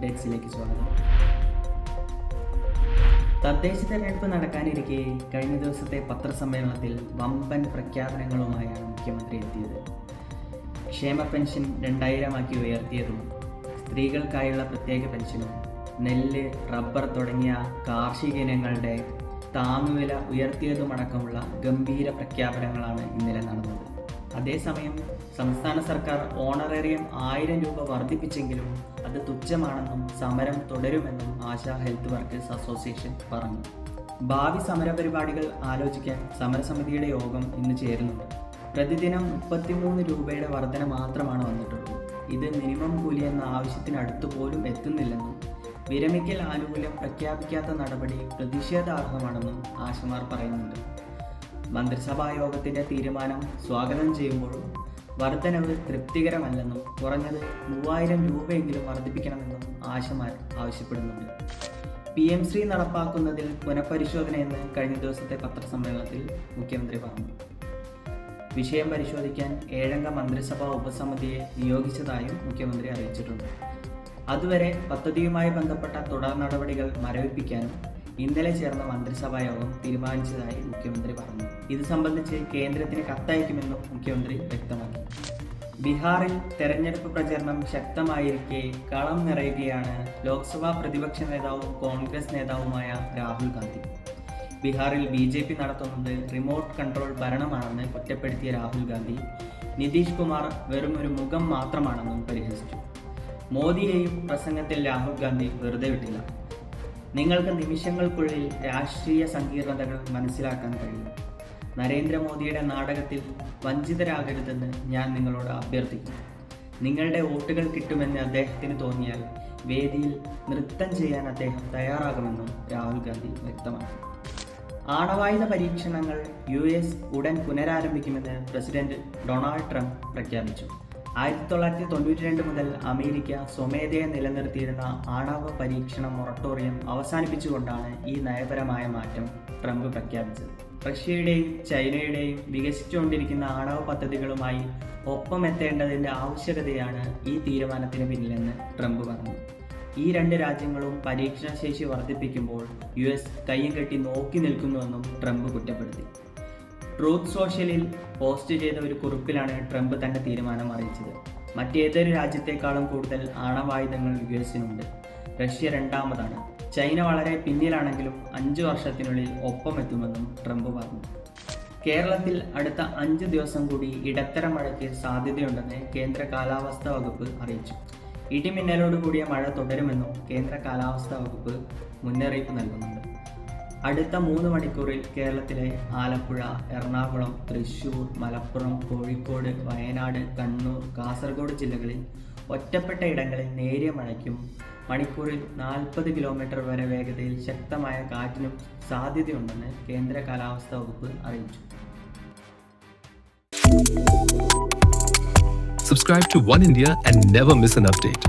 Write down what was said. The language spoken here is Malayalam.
ബൈറ്റ്സിലേക്ക് സ്വാഗതം. തദ്ദേശ തെരഞ്ഞെടുപ്പ് നടക്കാനിരിക്കെ കഴിഞ്ഞ ദിവസത്തെ പത്രസമ്മേളനത്തിൽ വമ്പൻ പ്രഖ്യാപനങ്ങളുമായാണ് മുഖ്യമന്ത്രി എത്തിയത്. ക്ഷേമ പെൻഷൻ രണ്ടായിരമാക്കി ഉയർത്തിയതും സ്ത്രീകൾക്കായുള്ള പ്രത്യേക പെൻഷനും നെല്ല് റബ്ബർ തുടങ്ങിയ കാർഷിക ഇനങ്ങളുടെ താങ്ങുവില ഉയർത്തിയതുമടക്കമുള്ള ഗംഭീര പ്രഖ്യാപനങ്ങളാണ് ഇന്നലെ നടന്നത്. അതേസമയം സംസ്ഥാന സർക്കാർ ഓണറേറിയം ആയിരം രൂപ വർദ്ധിപ്പിച്ചെങ്കിലും അത് തുച്ഛമാണെന്നും സമരം തുടരുമെന്നും ആശാ ഹെൽത്ത് വർക്കേഴ്സ് അസോസിയേഷൻ പറഞ്ഞു. ഭാവി സമരപരിപാടികൾ ആലോചിക്കാൻ സമരസമിതിയുടെ യോഗം ഇന്ന് ചേരുന്നുണ്ട്. പ്രതിദിനം മുപ്പത്തിമൂന്ന് രൂപയുടെ വർധന മാത്രമാണ് വന്നിട്ടുള്ളത്. ഇത് മിനിമം കൂലി എന്ന ആവശ്യത്തിനടുത്ത് പോലും എത്തുന്നില്ലെന്നും വിരമിക്കൽ ആനുകൂല്യം പ്രഖ്യാപിക്കാത്ത നടപടി പ്രതിഷേധാർഹമാണെന്നും ആശമാർ പറയുന്നുണ്ട്. മന്ത്രിസഭാ യോഗത്തിന്റെ തീരുമാനം സ്വാഗതം ചെയ്യുമ്പോഴും വർധനവ് തൃപ്തികരമല്ലെന്നും കുറഞ്ഞത് മൂവായിരം രൂപയെങ്കിലും വർദ്ധിപ്പിക്കണമെന്നും ആശമാർ ആവശ്യപ്പെടുന്നുണ്ട്. പി എം ശ്രീ നടപ്പാക്കുന്നതിൽ പുനഃപരിശോധനയെന്ന് കഴിഞ്ഞ ദിവസത്തെ പത്രസമ്മേളനത്തിൽ മുഖ്യമന്ത്രി പറഞ്ഞു. വിഷയം പരിശോധിക്കാൻ ഏഴംഗ മന്ത്രിസഭാ ഉപസമിതിയെ നിയോഗിച്ചതായും മുഖ്യമന്ത്രി അറിയിച്ചിട്ടുണ്ട്. അതുവരെ പദ്ധതിയുമായി ബന്ധപ്പെട്ട തുടർ നടപടികൾ മരവിപ്പിക്കാനും ഇന്നലെ ചേർന്ന മന്ത്രിസഭാ യോഗം തീരുമാനിച്ചതായി മുഖ്യമന്ത്രി പറഞ്ഞു. ഇത് സംബന്ധിച്ച് കേന്ദ്രത്തിന് കത്തയക്കുമെന്നും മുഖ്യമന്ത്രി വ്യക്തമാക്കി. ബീഹാറിൽ തെരഞ്ഞെടുപ്പ് പ്രചരണം ശക്തമായിരിക്കെ കളം നിറയുകയാണ് ലോക്സഭാ പ്രതിപക്ഷ നേതാവും കോൺഗ്രസ് നേതാവുമായ രാഹുൽ ഗാന്ധി. ബീഹാറിൽ ബി ജെ പി നടത്തുന്നത് റിമോട്ട് കൺട്രോൾ ഭരണമാണെന്ന് കുറ്റപ്പെടുത്തിയ രാഹുൽ ഗാന്ധി നിതീഷ് കുമാർ വെറും ഒരു മുഖം മാത്രമാണെന്നും പരിഹസിച്ചു. മോദിയെയും പ്രസംഗത്തിൽ രാഹുൽ ഗാന്ധി വെറുതെ വിട്ടില്ല. നിങ്ങൾക്ക് നിമിഷങ്ങൾക്കുള്ളിൽ രാഷ്ട്രീയ സങ്കീർണതകൾ മനസ്സിലാക്കാൻ കഴിയും. നരേന്ദ്രമോദിയുടെ നാടകത്തിൽ വഞ്ചിതരാകരുതെന്ന് ഞാൻ നിങ്ങളോട് അഭ്യർത്ഥിക്കുന്നു. നിങ്ങളുടെ വോട്ടുകൾ കിട്ടുമെന്ന് അദ്ദേഹത്തിന് തോന്നിയാൽ വേദിയിൽ നൃത്തം ചെയ്യാൻ അദ്ദേഹം തയ്യാറാകുമെന്നും രാഹുൽ ഗാന്ധി വ്യക്തമാക്കി. ആണവായുധ പരീക്ഷണങ്ങൾ യു എസ് ഉടൻ പുനരാരംഭിക്കുമെന്ന് പ്രസിഡന്റ് ഡൊണാൾഡ് ട്രംപ് പ്രഖ്യാപിച്ചു. ആയിരത്തി തൊള്ളായിരത്തി തൊണ്ണൂറ്റി രണ്ട് മുതൽ അമേരിക്ക സ്വമേധയെ നിലനിർത്തിയിരുന്ന ആണവ പരീക്ഷണ മൊറട്ടോറിയം അവസാനിപ്പിച്ചുകൊണ്ടാണ് ഈ നയപരമായ മാറ്റം ട്രംപ് പ്രഖ്യാപിച്ചത്. റഷ്യയുടെയും ചൈനയുടെയും വികസിച്ചുകൊണ്ടിരിക്കുന്ന ആണവ പദ്ധതികളുമായി ഒപ്പമെത്തേണ്ടതിന്റെ ആവശ്യകതയാണ് ഈ തീരുമാനത്തിന് പിന്നിലെന്ന് ട്രംപ് പറഞ്ഞു. ഈ രണ്ട് രാജ്യങ്ങളും പരീക്ഷണശേഷി വർദ്ധിപ്പിക്കുമ്പോൾ യു എസ് കയ്യും കെട്ടി നോക്കി നിൽക്കുന്നുവെന്നും ട്രംപ് കുറ്റപ്പെടുത്തി. ട്രൂത്ത് സോഷ്യലിൽ പോസ്റ്റ് ചെയ്ത ഒരു കുറിപ്പിലാണ് ട്രംപ് തന്റെ തീരുമാനം അറിയിച്ചത്. മറ്റേതൊരു രാജ്യത്തെക്കാളും കൂടുതൽ ആണവായുധങ്ങൾ യു എസിനുണ്ട് റഷ്യ രണ്ടാമതാണ്. ചൈന വളരെ പിന്നിലാണെങ്കിലും അഞ്ചു വർഷത്തിനുള്ളിൽ ഒപ്പമെത്തുമെന്നും ട്രംപ് പറഞ്ഞു. കേരളത്തിൽ അടുത്ത അഞ്ച് ദിവസം കൂടി ഇടത്തരം മഴയ്ക്ക് സാധ്യതയുണ്ടെന്ന് കേന്ദ്ര കാലാവസ്ഥാ വകുപ്പ് അറിയിച്ചു. ഇടിമിന്നലോട് കൂടിയ മഴ തുടരുമെന്നും കേന്ദ്ര കാലാവസ്ഥാ വകുപ്പ് മുന്നറിയിപ്പ് നൽകുന്നുണ്ട്. അടുത്ത മൂന്ന് മണിക്കൂറിൽ കേരളത്തിലെ ആലപ്പുഴ എറണാകുളം തൃശൂർ മലപ്പുറം കോഴിക്കോട് വയനാട് കണ്ണൂർ കാസർഗോഡ് ജില്ലകളിൽ ഒറ്റപ്പെട്ട ഇടങ്ങളിൽ നേരിയ മഴയ്ക്കും മണിക്കൂറിൽ നാൽപ്പത് കിലോമീറ്റർ വരെ വേഗതയിൽ ശക്തമായ കാറ്റിനും സാധ്യതയുണ്ടെന്ന് കേന്ദ്ര കാലാവസ്ഥാ വകുപ്പ് അറിയിച്ചു Subscribe to One India and never miss an update.